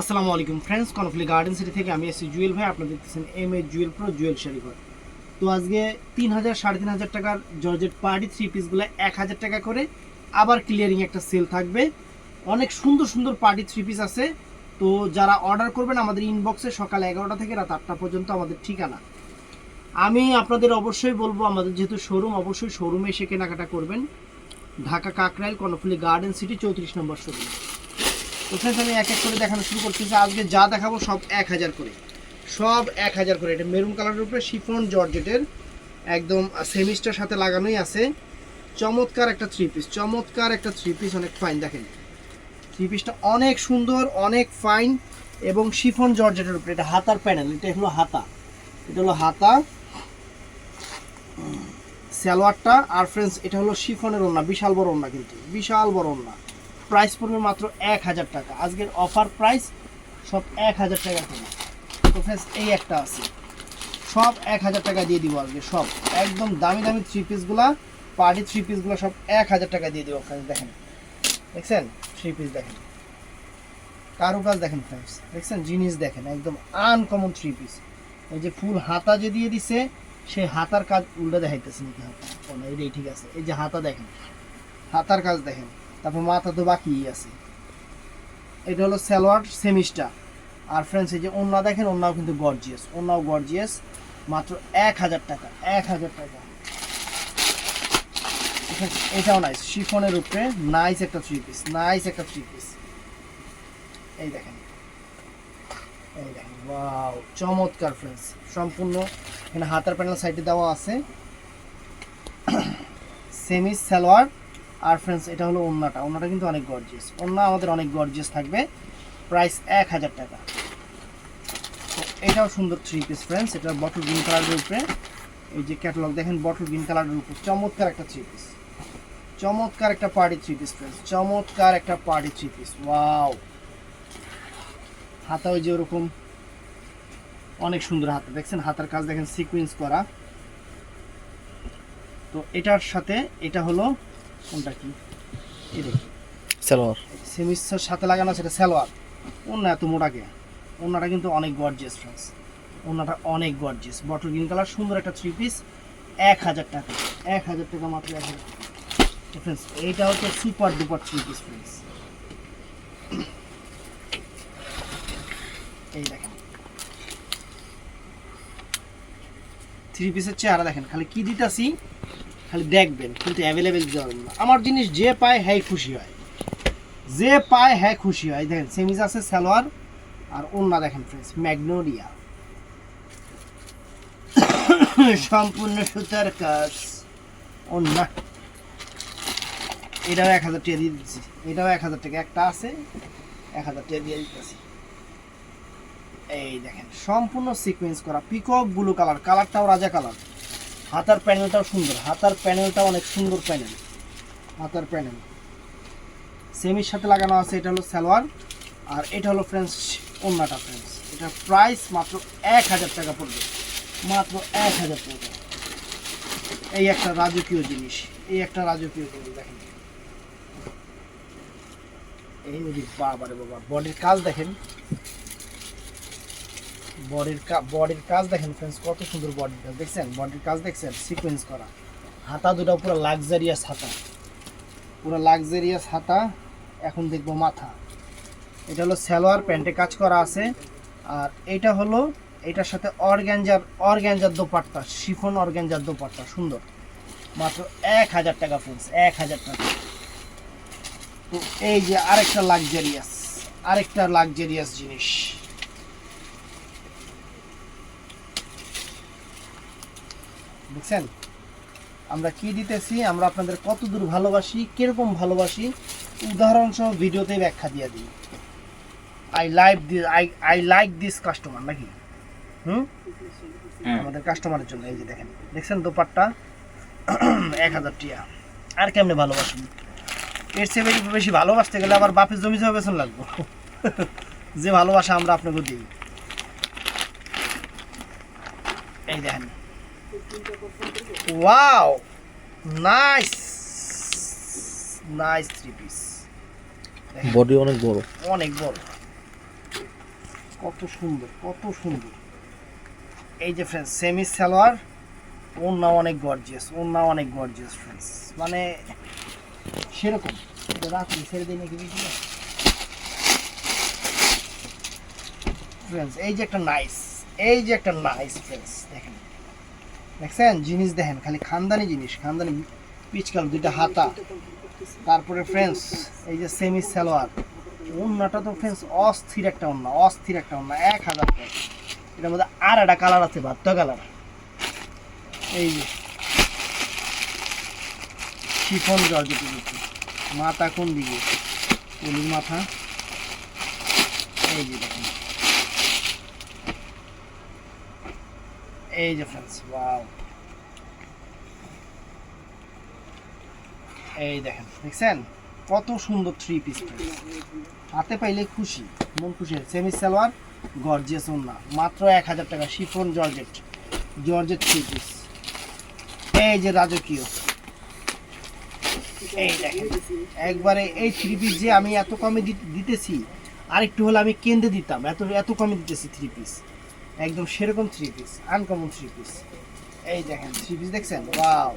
আসসালামু আলাইকুম friends কনফলি garden city থেকে আমি এসেছি জুয়েল ভাই, আপনারা দেখতেছেন M A Jewel pro Jewel শাড়িঘর তো আজকে তিন হাজার, সাড়ে তিন হাজার টাকার জর্জেট পার্টি থ্রি পিসগুলো এক হাজার টাকা করে। আবার ক্লিয়ারিং একটা সেল থাকবে। অনেক সুন্দর সুন্দর পার্টি থ্রি পিস আছে। তো যারা অর্ডার করবেন, আমাদের ইনবক্সে সকাল এগারোটা থেকে রাত আটটা পর্যন্ত আমাদের ঠিকানা। আমি আপনাদের অবশ্যই বলব, আমাদের যেহেতু শোরুম অবশ্যই শোরুমে এসে কেনাকাটা করবেন। ঢাকা কাকরাইল, কর্ণফুলি গার্ডেন সিটি চৌত্রিশ নম্বর শোরুম তো আমি এক এক করে দেখানো শুরু করতেছি আজকে যা দেখাবো সব এক হাজার করে। সব এক হাজার করে। এটা মেরুন কালারের উপরে শিফন জর্জেটের একদম সেমিস্টার সাথে লাগানোই আছে। চমৎকার একটা থ্রি পিস চমৎকার একটা থ্রি পিস অনেক ফাইন দেখেন থ্রি পিসটা অনেক সুন্দর, অনেক ফাইন এবং শিফন জর্জেটের উপরে। এটা হাতার প্যানেল এটা হলো হাতা। এটা হলো হাতা। সালোয়ারটা। আর ফ্রেন্ডস এটা হলো শিফনের ওড়না। বিশাল বড় ওড়না কিন্তু। বিশাল বড় ওড়না। প্রাইস পড়বে মাত্র এক হাজার টাকা। আজকের অফার প্রাইস সব এক হাজার টাকা করে। তো ফ্রেন্ডস এই একটা আছে। সব এক হাজার টাকা দিয়ে দিব আজকে, সব। একদম দামি দামি থ্রি পিসগুলা পার্টি থ্রি পিসগুলো সব এক হাজার টাকা দিয়ে দিব ফ্রেন্ডস দেখেন। দেখছেন? থ্রি পিস দেখেন। কারুকাজ দেখেন ফ্রেন্ডস দেখছেন? জিনিস দেখেন, একদম আনকমন থ্রি পিস এই যে ফুল হাতা যে দিয়ে দিছে সেই হাতার কাজ উল্টা দেখাইতেছে নাকি হাতা? এটাই ঠিক আছে। এই যে হাতা দেখেন, হাতার কাজ দেখেন। তারপর মাথা তো বাকিই আছে। এটা হলো সালোয়ার সেমিস্টার। আর ফ্রেন্ডস এই যে ওন্না দেখেন, ওন্নাও কিন্তু গর্জিয়াস ওন্নাও গর্জিয়াস মাত্র এক হাজার টাকা, এক হাজার টাকা। এটাও নাইস শিফনের উপরে নাইস একটা থ্রি পিস নাইস একটা থ্রি পিস এই দেখেন। এই দেখেন ওয়াও চমৎকার ফ্রেন্ডস সম্পূর্ণ। এখানে হাতার প্যানেল সাইডে দেওয়া আছে। সেমি সালোয়ার আর ফ্রেন্ডস এটা হলো ওন্নাটা। ওন্নাটা কিন্তু অনেক গর্জিয়াস ওন্না আমাদের অনেক গর্জিয়াস থাকবে। প্রাইস এক হাজার টাকা। এটাও সুন্দর থ্রি পিস ফ্রেন্ডস এটা বটল গ্রিন কালারের উপরে। এই যে ক্যাটালগ দেখেন বটল গ্রিন কালারের উপর। চমৎকার একটা থ্রি পিস চমৎকার একটা পার্টি থ্রি পিস ফ্রেন্ডস চমৎকার একটা পার্টি থ্রি পিস ওয়াও হাতা ওই যে ওরকম। অনেক সুন্দর হাতা। দেখছেন, হাতার কাজ দেখেন সিকুয়েন্স করা। তো এটার সাথে, এটা হলো কোনটা কি? এই দেখি। সালোয়ার। সেমিস্টার সাথে লাগানো সেটা সালোয়ার। অন্য এত মোটাকে অন্যটা কিন্তু অনেক গর্জিয়াস ফ্রেন্ডস অন্যটা অনেক গর্জিয়াস বটল গ্রিন কালার সুন্দর একটা থ্রি পিস এক হাজার টাকা। এক হাজার টাকা মাত্র এক হাজার ফ্রেন্ডস এইটা হচ্ছে super duper three piece friends এই দেখেন। থ্রি পিসের চেহারা দেখেন। খালি কি দিতাছি? খালি দেখবেন, কিন্তু অ্যাভেলেবেল দিতে না। আমার জিনিস যে পায় হ্যাঁ খুশি হয়। যে পায় হ্যাঁ খুশি হয়। দেখেন, সেমিজ আছে, সালোয়ার, আর ওন্না দেখেন ফ্রেন্ডস ম্যাগনোরিয়া সম্পূর্ণ সুতার কাজ। ওন্না এটাও এক হাজার টাকা দিয়ে দিচ্ছি। এটাও এক হাজার টাকা। একটা আছে, এক হাজার টাকা দিয়ে দিতেছি। এই দেখেন, সম্পূর্ণ সিকোয়েন্স করা। Peacock blue colour. কালারটাও রাজা কালার। হাতার প্যানেলটাও সুন্দর, হাতার প্যানেলটা অনেক সুন্দর প্যানেল, হাতার প্যানেল। সেমির সাথে লাগানো আছে, এটা হলো সালোয়ার, আর এটা হলো ফ্রেন্ডস অন্যটা ফ্রেন্ডস এটার প্রাইস মাত্র এক হাজার টাকা পড়বে, মাত্র এক হাজার টাকা। এই একটা রাজকীয় জিনিস, এই একটা রাজকীয় জিনিস, দেখেন। এই বাবারে বাবা, বডির কাজ দেখেন। বডির বডির কাজ দেখেন ফ্রেন্ডস কত সুন্দর বডির কাজ দেখছেন? বডির কাজ দেখছেন? সিকোয়েন্স করা। হাতা দুটো পুরো লাক্সারিয়াস হাতা। পুরো লাক্সারিয়াস হাতা, এখন দেখব মাথা। এটা হলো সালোয়ার প্যান্টে কাজ করা আছে। আর এটা হলো, এটার সাথে organza organza dupatta chiffon organza dupatta, সুন্দর। মাত্র এক হাজার টাকা ফ্রেন্ডস এক হাজার টাকা। তো এই যে আরেকটা লাক্সারিয়াস আরেকটা লাক্সারিয়াস জিনিস। দেখছেন আমরা কি দিতেছি? আমরা আপনাদের কত দূর ভালোবাসি কীরকম ভালোবাসি? উদাহরণ সহ ভিডিওতে ব্যাখ্যা দিয়ে দিই। I like this I I like this customer নাকি? হুম? আমাদের কাস্টমারের জন্য এই যে দেখেন। দেখছেন দোপাট্টা? এক হাজার টিয়া। আর কেমনে ভালোবাসেন এর চেয়ে বেশি বেশি ভালোবাসতে গেলে আবার বাপের জমি জমা বেতন লাগবো। যে ভালোবাসা আমরা আপনাকে দিই। এই দেখেন। Wow nice nice three piece body অনেক বড়। অনেক বড়। কত সুন্দর কত সুন্দর। এই যে ফ্রেন্ডস সেমি সালোয়ার ওর অনেক গর্জিয়াস ওর অনেক গর্জিয়াস ফ্রেন্ডস মানে সেরকম। রাখুন ছেড়ে দিই নাকি বুঝলি ফ্রেন্ডস এই যে একটা নাইস এই যে একটা নাইস ফ্রেন্ডস দেখেন। দেখছেন? জিনিস দেখেন, খালি খানদানি জিনিস, খানদানি পিচকাল, দুইটা হাতা। তারপরে ফ্রেন্ডস এই যে সেমি সালোয়ার ওন্নাটা তো ফ্রেন্ডস অস্থির একটা ওন্না, অস্থির একটা ওন্না, এক হাজার টাকা। এটার মধ্যে আর একটা কালার আছে বাদ্য কালার এই যে শিফন জর্জেট মাথা কোন দিকে? পলির মাথা। এই যে দেখেন এই যে ফ্রেন্ডস এই দেখেন, দেখছেন? কত সুন্দর থ্রি পিস হাতে পাইলে খুশি, মন খুশি সেমি সালোয়ার গর্জিয়াস ওন্না মাত্র এক হাজার টাকা, chiffon georgette georgette three piece এই যে রাজকীয়। এই দেখেন, একবারে এই থ্রি পিস যে আমি এত কমে দিতেছি, আরেকটু হলে আমি কেন্দ্রে দিতাম। এত এত কমে দিতেছি থ্রি পিস একদম সেরকম three piece uncommon three piece এই দেখেন থ্রি পিস দেখছেন? ওয়াও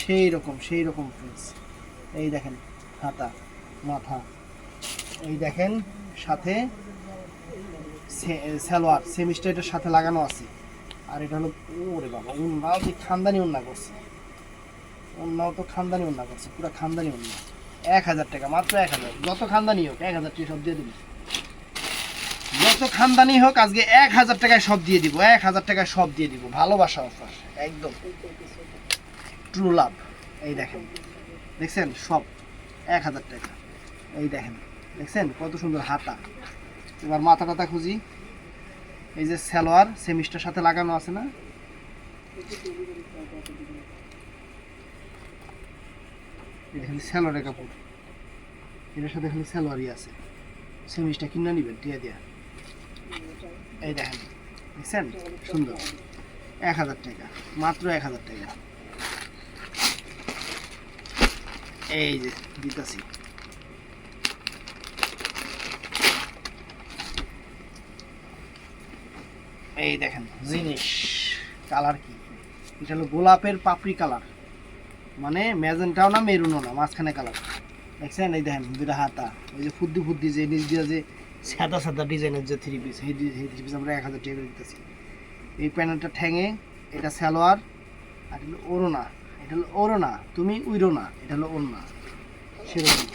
সেই রকম সেই রকম ফ্রেন্ডস এই দেখেন, হাতা, মাথা। এই দেখেন, সাথে সালোয়ার সেমিস্টার এটার সাথে লাগানো আছে। আর এটা হলো, ওরে বাবা, উন্নাও তো খানদানি উন্না করছে। উন্নাও তো খানদানি উন্না করছে, পুরো খানদানি উন্না। এক হাজার টাকা, মাত্র এক হাজার। যত খানদানি হোক, এক হাজার টাকা সব দিয়ে দিবি। যত খানদানি হোক, আজকে এক হাজার টাকায় সব দিয়ে দিব, এক হাজার টাকায় সব দিয়ে দিব। ভালোবাসা অফার একদম। ট্রু লাভ এই দেখেন। দেখছেন? সব, এক হাজার টাকা। এই দেখেন, দেখছেন? কত সুন্দর হাতা। এবার মাথা টাথা খুঁজি। এই যে সালোয়ার, সেমিস্টার সাথে লাগানো আছে না? এটা খালি সালোয়ারের কাপড়। এটার সাথে খালি সালোয়ারই আছে। সেমিস্টার কিনে নিবেন দিয়ে দিয়া। এই দেখেন, দেখছেন? সুন্দর। এক হাজার টাকা, মাত্র এক হাজার টাকা। এই যে, দিতাছি। এই দেখেন, জিনিস। কালার কি? এটা হলো গোলাপের পাপড়ি কালার। মানে ম্যাজেন্টাও না মেরুনও না, মাঝখানে কালার। দেখছেন? এই দেখেন দুটা হাতা। ওই যে ফুদ্দি ফুদ্দি যে, নিচ দিয়ে যে সাদা সাদা ডিজাইনের যে থ্রি পিস সেই সেই থ্রি পিস আমরা এক হাজার টাকা দিতেছি। এই প্যানেলটা ঠ্যাঙে এটা সালোয়ার আর এটা হলো ওরোনা এটা হলো ওরোনা তুমি উইরো না এটা হলো ওরনা সেরকম।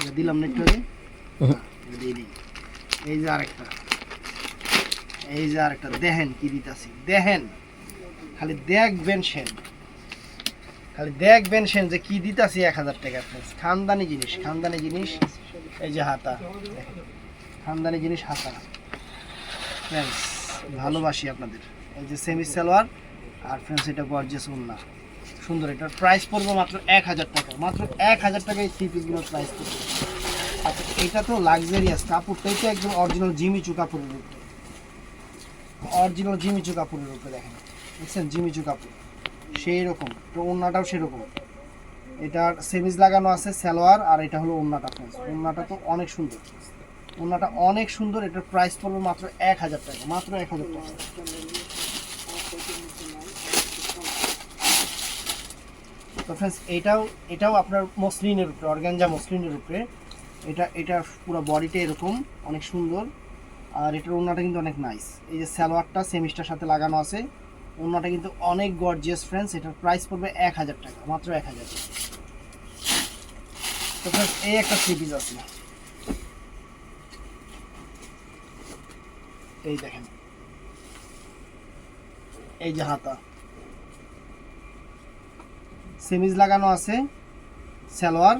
এটা দিলাম না একটু আগে? দিয়ে দিই। এই যে আরেকটা। এই যে আরেকটা দেখেন কি দিতাছি। দেখেন খালি দেখবেন সেন। খালি দেখবেন সেন যে কি দিতাছি এক হাজার টাকা। খানদানি জিনিস খানদানি জিনিস। এই যে হাতা। খানদানি জিনিস হাতা। ফ্রেন্ডস ভালোবাসি আপনাদের। এই যে সেমি সালোয়ার আর ফ্রেন্ডস এটা গর্জিয়াস উন্না সুন্দর, এটার প্রাইস পড়বে মাত্র এক হাজার টাকা। মাত্র এক হাজার টাকায় থ্রি পিসগুলোর প্রাইস পড়বে। আচ্ছা এটা তো লাক্সারিয়াস কাপড়টাই তো একদম অরিজিনাল জিমিচু কাপড়ের উপরে। অরিজিনাল জিমিচু কাপড়ের উপরে দেখেন। দেখছেন? জিমিচু কাপড়। সেই রকম তো ওন্নাটাও সেরকম। এটার সেমিজ লাগানো আছে, সালোয়ার, আর এটা হলো ওন্নাটা ফ্রেন্ডস ওন্নাটা তো অনেক সুন্দর। ওন্নাটা অনেক সুন্দর, এটার প্রাইস পড়বে মাত্র এক হাজার টাকা, মাত্র এক হাজার টাকা। তো ফ্রেন্ডস এটাও এটাও আপনার মসলিনের উপরে, অর্গানজা মসলিনের উপরে। এটা এটা পুরো বডিটা এরকম, অনেক সুন্দর। আর এটার ওড়নাটা কিন্তু অনেক নাইস এই যে সালোয়ারটা সেমিস্টার সাথে লাগানো আছে ওড়নাটা কিন্তু অনেক গর্জিয়াস ফ্রেন্ডস এটার প্রাইস পড়বে এক হাজার টাকা, মাত্র এক হাজার টাকা। তো ফ্রেন্ডস এই একটা থ্রি পিস আছে এই দেখেন। এই যে হাতা। সেমিজ লাগানো আছে, সালোয়ার।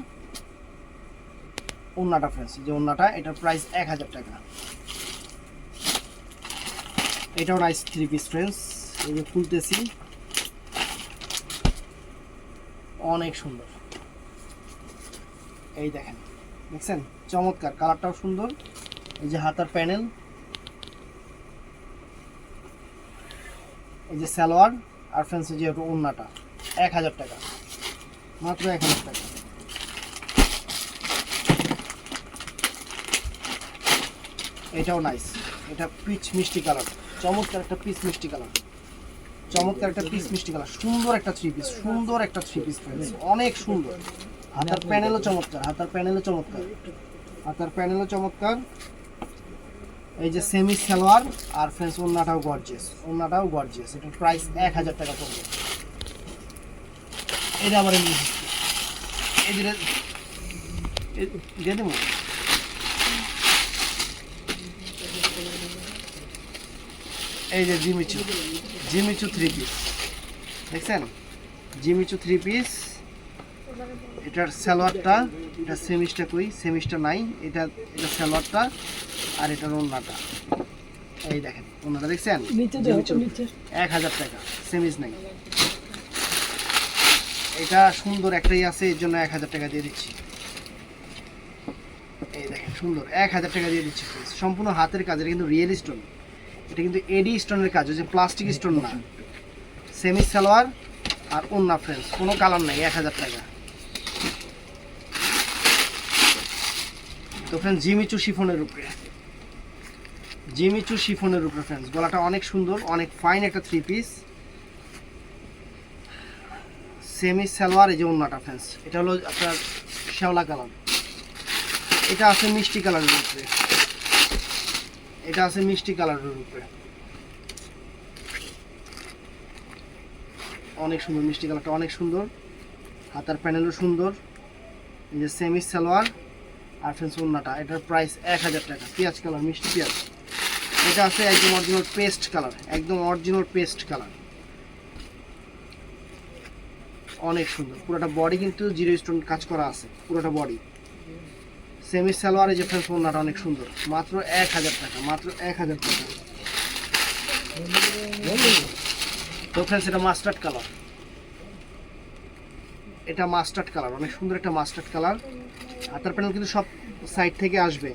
ওন্নাটা ফ্রেন্ডস যে ওন্নাটা এটার প্রাইস এক হাজার টাকা। এটাও নাইস থ্রি পিস ফ্রেন্ডস এই যে খুলতেছি। অনেক সুন্দর। এই দেখেন, দেখছেন? চমৎকার, কালারটাও সুন্দর। এই যে হাতার প্যানেল। এই যে সালোয়ার আর ফ্রেন্ডস যে ওন্নাটা এক হাজার টাকা। মাত্র এক হাজার টাকা। এটাও নাইস এটা পিচ মিষ্টি কালার। চমৎকার একটা পিচ মিষ্টি কালার। চমৎকার একটা পিস মিষ্টি কালার সুন্দর একটা থ্রি পিস সুন্দর একটা থ্রি পিস অনেক সুন্দর। হাতার প্যানেলও চমৎকার, হাতার প্যানেলও চমৎকার। হাতার প্যানেলও চমৎকার। এই যে সেমি সালোয়ার আর ফ্রেন্ডস ওন্নাটাও গর্জিয়াস ওন্নাটাও গর্জিয়াস এটার প্রাইস এক হাজার টাকা পড়বে। এটা আবার এই যে, দিয়ে দেবো? এই যে Jimmy Choo Jimmy Choo three piece দেখছেন? জিমিচু থ্রি পিস এটার সালোয়ারটা এটা সেমিসটা কই? সেমিসটা নাই এটা এটা সালোয়ারটা আর এটার ওন্নাটা। এই দেখেন ওন্নাটা দেখছেন? এক হাজার টাকা সেমিস নাই। এটা সুন্দর একটাই আছে এর জন্য এক হাজার টাকা দিয়ে দিচ্ছি। এই দেখেন সুন্দর এক হাজার টাকা দিয়ে দিচ্ছি। সম্পূর্ণ হাতের কাজ এটা কিন্তু রিয়েল স্টোন এটা কিন্তু এডি স্টোনের কাজ যে প্লাস্টিক স্টোন না। সেমি সালোয়ার আর ওন্না ফ্রেন্স কোনো কালার নাই, এক হাজার টাকা। তো ফ্রেন্ডস জিমিচু শিফনের উপরে। জিমিচু শিফনের উপরে ফ্রেন্ডস গলাটা অনেক সুন্দর, অনেক ফাইন একটা থ্রি পিস সেমি সালোয়ার এই যে ওন্নাটা ফ্রেন্ডস এটা হলো আপনার শ্যাওলা কালার এটা আছে মিষ্টি কালারের উপরে এটা আছে মিষ্টি কালারের উপরে। অনেক সুন্দর মিষ্টি কালারটা, অনেক সুন্দর। হাতার প্যানেলও সুন্দর। এই যে সেমি সালোয়ার আর ফ্রেন্ডস ওন্নাটা এটার প্রাইস এক হাজার টাকা। পেঁয়াজ কালার, মিষ্টি পেঁয়াজ। এটা আছে একদম অরিজিনাল পেস্ট কালার, একদম অরিজিনাল পেস্ট কালার। অনেক সুন্দর। পুরোটা বডি কিন্তু জিরো স্টোন কাজ করা আছে। পুরোটা বডি সেমি সালোয়ারে যে ফ্রেন্ডস ওন্নাটা অনেক সুন্দর। মাত্র এক হাজার টাকা, মাত্র এক হাজার টাকা। তো ফ্রেন্ডস, এটা মাস্টার্ড কালার। এটা মাস্টার্ড কালার, অনেক সুন্দর একটা মাস্টার্ড কালার। হাতার প্যানেল কিন্তু সব সাইড থেকে আসবে।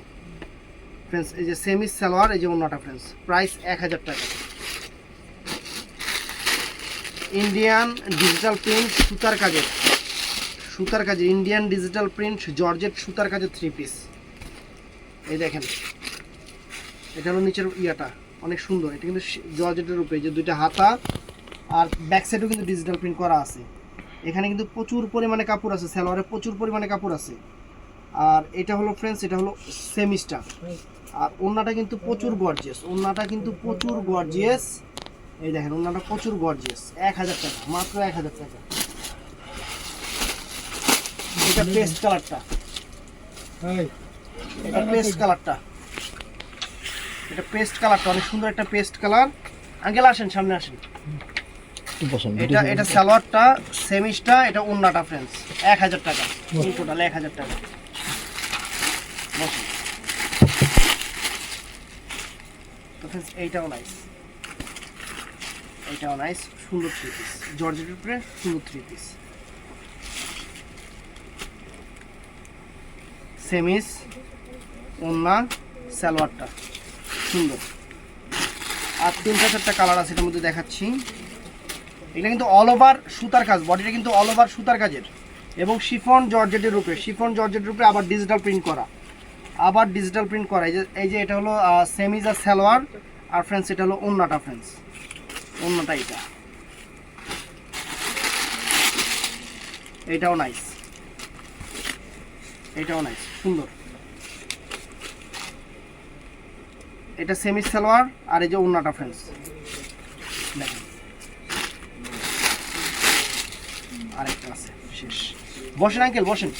ফ্রেন্ডস, এই যে সেমি সালোয়ার এই যে অন্যটা ফ্রেন্ডস প্রাইস এক হাজার টাকা। ইন্ডিয়ান ডিজিটাল প্রিন্ট সুতার কাজের। সুতার কাজের ইন্ডিয়ান ডিজিটাল প্রিন্ট জর্জেট সুতার কাজের থ্রি পিস এই দেখেন, এটা হলো নিচের ইয়াটা, অনেক সুন্দর। এটা কিন্তু জর্জেটের উপরে যে দুইটা হাতা, আর ব্যাক সাইডেও কিন্তু ডিজিটাল প্রিন্ট করা আছে। এখানে কিন্তু প্রচুর পরিমাণে কাপড় আছে, সালোয়ারে প্রচুর পরিমাণে কাপড় আছে। আর এটা হলো ফ্রেন্ডস এটা হলো সেমিস্টার আর ওন্নাটা কিন্তু প্রচুর গর্জিয়াস ওন্নাটা কিন্তু প্রচুর গর্জিয়াস এই দেখেন ওন্নাটা প্রচুর গর্জিয়াস এক হাজার টাকা, মাত্র এক হাজার টাকা। এটা পেস্ট কালারটা। এটা পেস্ট কালারটা। এটা পেস্ট কালারটা অনেক সুন্দর একটা পেস্ট কালার। আঙ্কেল আসেন সামনে আসেন। এটা এটা সালোয়ারটা সেমিসটা এটা উন্নাটা ফ্রেন্ডস এক হাজার টাকা। টোটাল এক হাজার টাকা। তো ফ্রেন্ডস এইটাও নাইস এইটাও নাইস সুন্দর থ্রি পিস জর্জেটের উপরে সুন্দর থ্রি পিস সেমিস ওন্না সালোয়ারটা। সুন্দর। আর তিনটা চারটা কালার আছে এটার মধ্যে দেখাচ্ছি। এটা কিন্তু অল ওভার সুতার কাজ বডিটা কিন্তু অল ওভার সুতার কাজের। এবং শিফন জর্জেটের উপরে শিফন জর্জেটের উপরে আবার ডিজিটাল প্রিন্ট করা। আবার ডিজিটাল প্রিন্ট করা। এই যে এই যে এটা হলো সেমিজ আর সালোয়ার, আর ফ্রেন্ডস এটা হলো অন্যটা ফ্রেন্ডস অন্যটা এটা এটাও নাইস এটাও নাইস সুন্দর। এটা সেমি সালোয়ার আর এই যে ফ্রেন্ডস দেখেন। আরেকটা আছে শেষ। বসেন আঙ্কেল বসেন।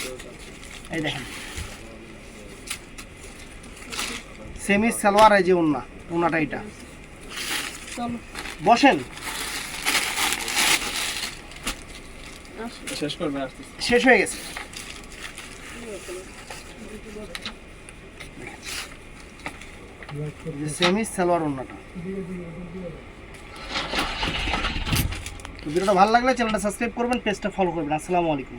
এই দেখেন। সেমি সালোয়ার এই যে ওন্না ওন্নাটা এটা বসেন। শেষ হয়ে গেছে। সালোয়ার তো ভিডিওটা ভালো লাগলে চ্যানেলটা সাবস্ক্রাইব করবেন পেজটা ফলো করবেন। আসসালামু আলাইকুম।